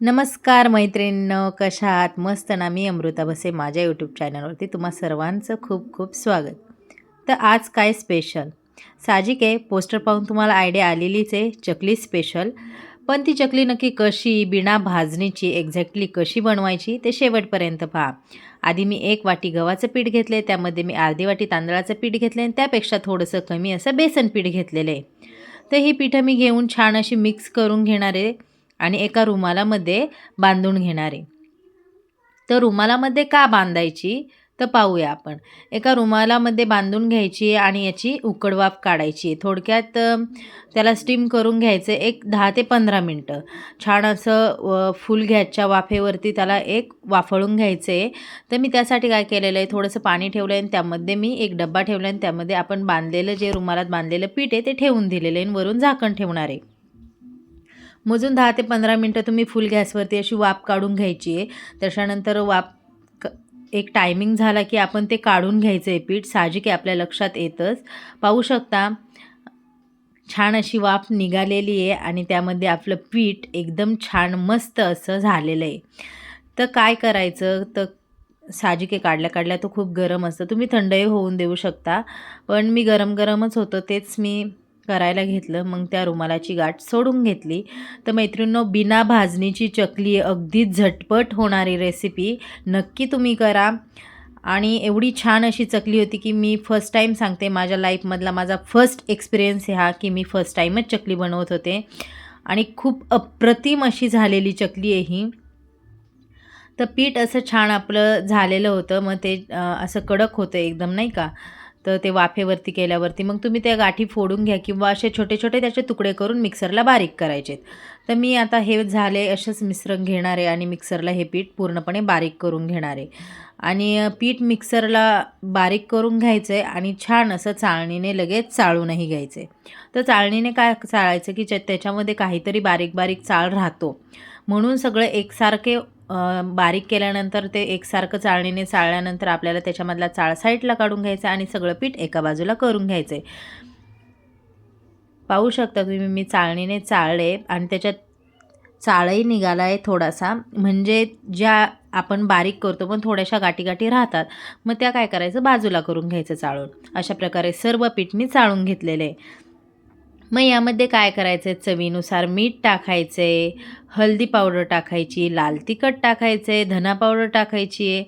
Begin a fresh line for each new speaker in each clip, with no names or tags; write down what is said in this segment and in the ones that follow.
नमस्कार मैत्रिणींनो कशा आहात? मस्त ना? मी अमृता बसे माझ्या यूट्यूब चॅनलवरती तुम्हा सर्वांचं खूप खूप स्वागत. तर आज काय स्पेशल साहजिक आहे पोस्टर पाहून तुम्हाला आयडिया आलेलीच आहे चकली स्पेशल पण ती चकली नक्की कशी बिना भाजणीची एक्झॅक्टली कशी बनवायची ते शेवटपर्यंत पहा. आधी मी एक वाटी गव्हाचं पीठ घेतले त्यामध्ये मी अर्धी वाटी तांदळाचं पीठ घेतले आणि त्यापेक्षा थोडंसं कमी असं बेसन पीठ घेतलेलं आहे. तर ही पीठं मी घेऊन छान अशी मिक्स करून घेणार आहे. आणि एका रुमालामध्ये बांधून घेणार. आहे तर रुमालामध्ये का बांधायची? तर पाहूया आपण. एका रुमालामध्ये बांधून घ्यायची आणि याची उकडवाफ काढायची. थोडक्यात त्याला स्टीम करून घ्यायचं एक दहा ते पंधरा मिनटं. छान असं फुल घ्याच्या वाफेवरती त्याला एक वाफळून घ्यायचं. आहे तर मी त्यासाठी काय केलेलं आहे? थोडंसं पाणी ठेवलं आहे आणि त्यामध्ये मी एक डब्बा ठेवला आहे आणि त्यामध्ये आपण बांधलेलं जे रुमालात बांधलेलं पीठ आहे ते ठेवून दिलेलं आहे आणि वरून झाकण ठेवणार आहे. मोजून दहा ते पंधरा मिनटं तुम्ही फुल गॅसवरती अशी वाफ काढून घ्यायची आहे. त्याच्यानंतर वाफ क एक टायमिंग झाला की आपण ते काढून घ्यायचं आहे पीठ. साहजिक आहे आपल्या लक्षात येतंच. पाहू शकता छान अशी वाफ निघालेली आहे आणि त्यामध्ये आपलं पीठ एकदम छान मस्त असं झालेलं आहे. तर काय करायचं? तर साजिके काढल्या काढल्या तो खूप गरम असतं. तुम्ही थंडही होऊन देऊ शकता. पण मी गरम गरमच होतं तेच मी करायला घेतलं. मग त्या रुमालाची गाठ सोडून घेतली. तर मैत्रिणींनो बिना भाजणीची चकली अगदी झटपट होणारी रेसिपी नक्की तुम्ही करा. आणि एवढी छान अशी चकली होती की मी फर्स्ट टाईम सांगते माझ्या लाईफमधला माझा फर्स्ट एक्सपिरियन्स ह्या हा की मी फर्स्ट टाईमच चकली बनवत होते. आणि खूप अप्रतिम अशी झालेली चकली आहे ही. तर पीठ असं छान आपलं झालेलं होतं. मग ते असं कडक होतं एकदम नाही का? तर ते वाफेवरती केल्यावरती मग तुम्ही त्या गाठी फोडून घ्या किंवा असे छोटे छोटे त्याचे तुकडे करून मिक्सरला बारीक करायचे तर मी आता हे झाले असेच मिश्रण घेणार आहे आणि मिक्सरला हे पीठ पूर्णपणे बारीक करून घेणार आहे. आणि पीठ मिक्सरला बारीक करून घ्यायचं आहे आणि छान असं चाळणीने लगेच चाळूनही घ्यायचं आहे तर चाळणीने काय चाळायचं की त्याच्यामध्ये काहीतरी बारीक बारीक चाळ राहतो. म्हणून सगळं एकसारखे बारीक केल्यानंतर ते एकसारखं चाळणीने चाळल्यानंतर आपल्याला त्याच्यामधला चाळ साईडला काढून घ्यायचा आणि सगळं पीठ एका बाजूला करून घ्यायचं. आहे पाहू शकता तुम्ही मी चाळणीने चाळले आणि त्याच्यात चाळही निघाला आहे थोडासा. म्हणजे ज्या आपण बारीक करतो पण थोड्याशा गाठी गाठी राहतात. मग त्या काय करायचं? बाजूला करून घ्यायचं चाळून. अशा प्रकारे सर्व पीठ मी चाळून घेतलेले आहे. मग यामध्ये काय करायचं आहे चवीनुसार मीठ टाकायचं आहे हळदी पावडर टाकायची लाल तिखट टाकायचं आहे धना पावडर टाकायची आहे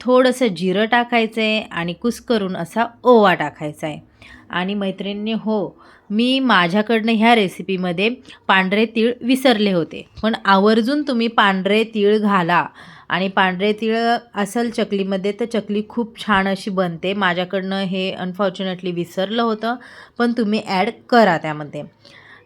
थोडंसं जिरं टाकायचं आहे आणि कुस्करून असा ओवा टाकायचा आहे आणि मैत्रिणींनी हो मी माझ्याकडनं ह्या रेसिपीमध्ये पांढरे तीळ विसरले होते. पण आवर्जून तुम्ही पांढरे तीळ घाला. आणि पांढरे तिळ असेल चकलीमध्ये तर चकली खूप छान अशी बनते. माझ्याकडनं हे अनफॉर्च्युनेटली विसरलं होतं पण तुम्ही ॲड करा त्यामध्ये.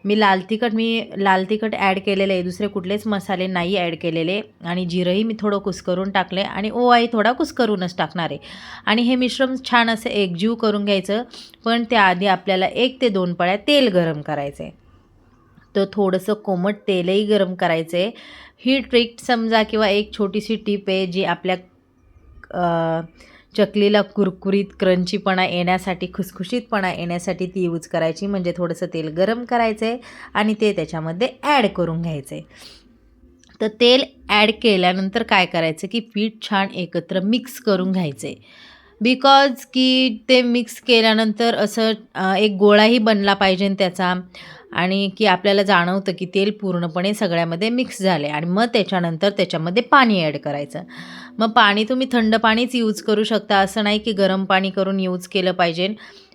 मी लाल तिखट मी लाल तिखट ॲड केलेलं आहे दुसरे कुठलेच मसाले नाही ॲड केलेले. आणि जिरंही मी थोडं कुस्करून टाकले आणि ओवाही थोडा कुस्करूनच टाकणार आहे. आणि हे मिश्रण छान असं एकजीव करून घ्यायचं पण त्याआधी आपल्याला एक ते दोन पळ्या तेल गरम करायचं आहे तर थोडंसं कोमट तेलही गरम करायचं आहे ही ट्रिक समजा किंवा एक छोटीशी टीप आहे जी आपल्या चकलीला कुरकुरीत क्रंचीपणा येण्यासाठी खुसखुशीतपणा येण्यासाठी ती यूज करायची. म्हणजे थोडंसं तेल गरम करायचं आहे आणि ते त्याच्यामध्ये ॲड करून घ्यायचं आहे तर तेल ॲड केल्यानंतर काय करायचं की पीठ छान एकत्र मिक्स करून घ्यायचं आहे बिकॉज की ते मिक्स केल्यानंतर असं एक गोळाही बनला पाहिजे त्याचा. आणि की आपल्याला जाणवतं की तेल पूर्णपणे सगळ्यामध्ये मिक्स झाले आणि मग त्याच्यानंतर त्याच्यामध्ये पाणी ॲड करायचं. मग पाणी तुम्ही थंड पाणीच यूज करू शकता. असं नाही की गरम पाणी करून यूज केलं पाहिजे.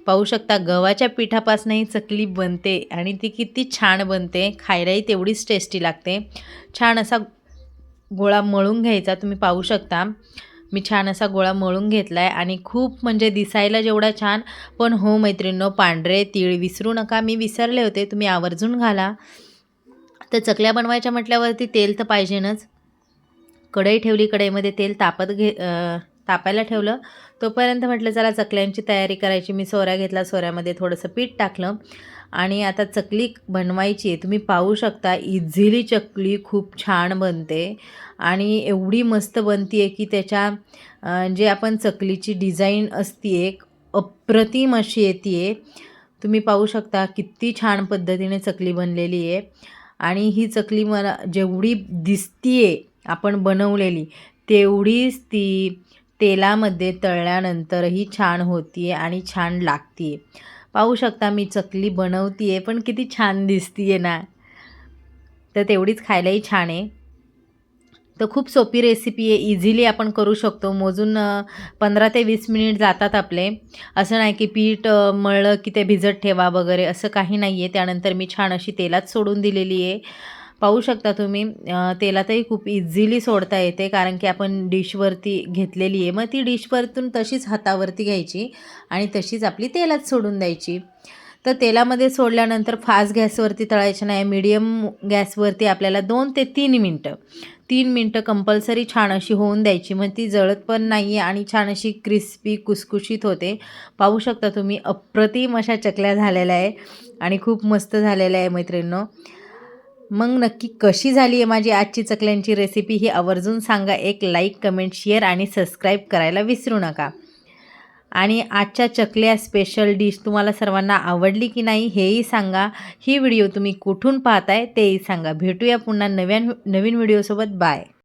पाहू शकता गव्हाच्या पिठापासूनही चकली बनते आणि ती किती छान बनते. खायलाही तेवढीच टेस्टी लागते. छान असा गोळा मळून घ्यायचा. तुम्ही पाहू शकता. मी छान असा गोळा मळून घेतला आहे आणि खूप म्हणजे दिसायला जेवढा छान. पण हो मैत्रिणींनो पांढरे तीळ विसरू नका. मी विसरले होते. तुम्ही आवर्जून घाला. तर चकल्या बनवायच्या म्हटल्यावरती तेल तर पाहिजेनच. कढई ठेवली. कढईमध्ये तेल तापत घे तापायला ठेवलं. तोपर्यंत म्हटलं चला चकल्यांची तयारी करायची. मी सोऱ्या घेतला. सोऱ्यामध्ये थोडंसं पीठ टाकलं. आणि आता चकली बनवायची आहे. तुम्ही पाहू शकता इझिली चकली खूप छान बनते आणि एवढी मस्त बनती आहे की त्याच्या जे आपण चकलीची डिझाईन असती एक अप्रतिम अशी येते आहे तुम्ही पाहू शकता किती छान पद्धतीने चकली बनलेली आहे. आणि ही चकली मला जेवढी दिसतीये आपण बनवलेली तेवढीच ती तेलामध्ये तळल्यानंतरही छान होती आहे आणि छान लागते आहे पाहू शकता मी चकली बनवते आहे पण किती छान दिसते आहे ना. तर तेवढीच खायलाही छान आहे. तर खूप सोपी रेसिपी आहे. इझिली आपण करू शकतो. मोजून पंधरा ते वीस मिनिट जातात आपले. असं नाही की पीठ मळलं की ते भिजत ठेवा वगैरे असं काही नाही आहे त्यानंतर मी छान अशी तेलात सोडून दिलेली आहे. पाहू शकता तुम्ही. तेलातही खूप इझिली सोडता येते कारण की आपण डिशवरती घेतलेली आहे. मग ती डिशवरतून तशीच हातावरती घ्यायची आणि तशीच आपली तेलात सोडून द्यायची. तर तेलामध्ये सोडल्यानंतर फास्ट गॅसवरती तळायचं नाही मीडियम गॅसवरती आपल्याला दोन ते तीन मिनटं तीन मिनटं कंपल्सरी छान अशी होऊन द्यायची. मग ती जळत पण नाही आहे आणि छान अशी क्रिस्पी कुसकुशीत होते. पाहू शकता तुम्ही अप्रतिम अशा चकल्या झालेल्या आहे आणि खूप मस्त झालेल्या आहे मैत्रिणींनो. मग नक्की कशी झाली आहे माझी आजची चकल्यांची रेसिपी ही आवर्जून सांगा. एक लाईक कमेंट शेअर आणि सबस्क्राईब करायला विसरू नका. आणि आजच्या चकल्या स्पेशल डिश तुम्हाला सर्वांना आवडली की नाही हेही सांगा. ही व्हिडिओ तुम्ही कुठून पाहताय तेही सांगा. भेटूया पुन्हा नव्यान नवीन व्हिडिओसोबत बाय